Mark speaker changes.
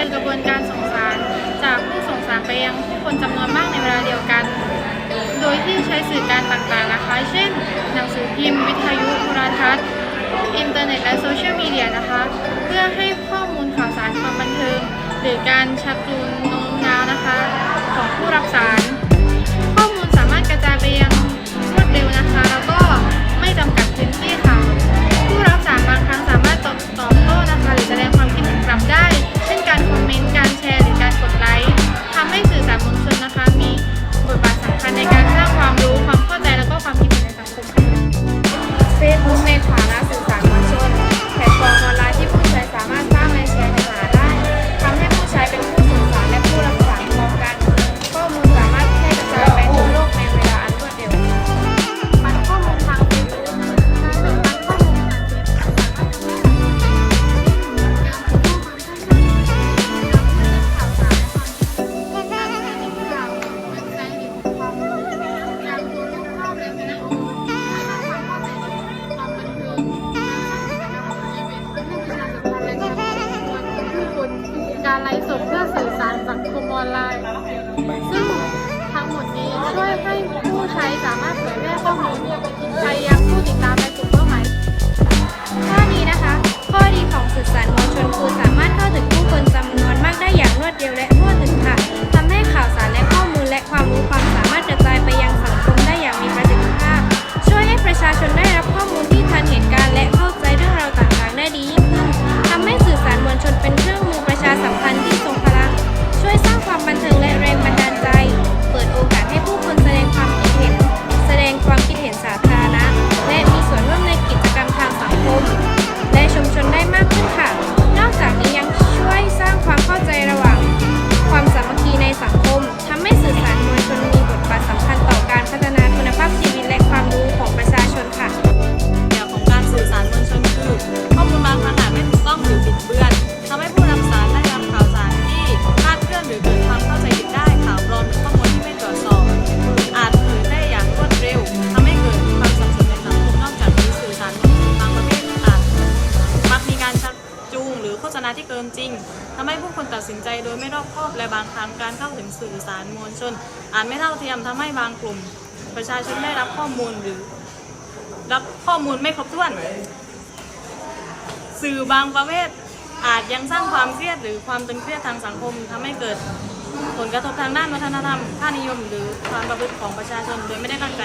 Speaker 1: ็นกระบวนการส่งสารจากผู้ส่งสารไปยังผู้คนจำนวนมากในเวลาเดียวกัน โดยที่ใช้สื่อการต่างๆนะคะ เช่น หนังสือพิมพ์ วิทยุโทรทัศน์ อินเทอร์เน็ตและโซเชียลมีเดียนะคะ เพื่อให้ข้อมูลข่าวสารความบันเทิง หรือการชักจูงโน้มน้าวนะคะ ของผู้รับสาร การไล
Speaker 2: ฟ์สดเพื่อสื่อ
Speaker 1: สารสังคมออนไลน์ ซึ่งทั้งหมดนี้ช่วยให้ผู้ใช้สามารถเผยแพร่ข้อมูลไปยังผู้ติดตาม
Speaker 3: ณาที่เกินจริง ทำให้ผู้คนตัดสินใจโดยไม่รอบคอบและบางครั้งการเข้าถึงสื่อสารมวลชนอาจไม่เท่าเทียมทำให้บางกลุ่ม ประชาชนได้รับข้อมูลหรือ รับข้อมูลไม่ครบถ้วน สื่อบางประเภทอาจยังสร้างความเครียดหรือความตึงเครียดทางสังคม ทำให้เกิดผลกระทบทางด้านวัฒนธรรม ค่านิยม หรือความประพฤติของประชาชนโดยไม่ได้ตั้งใจ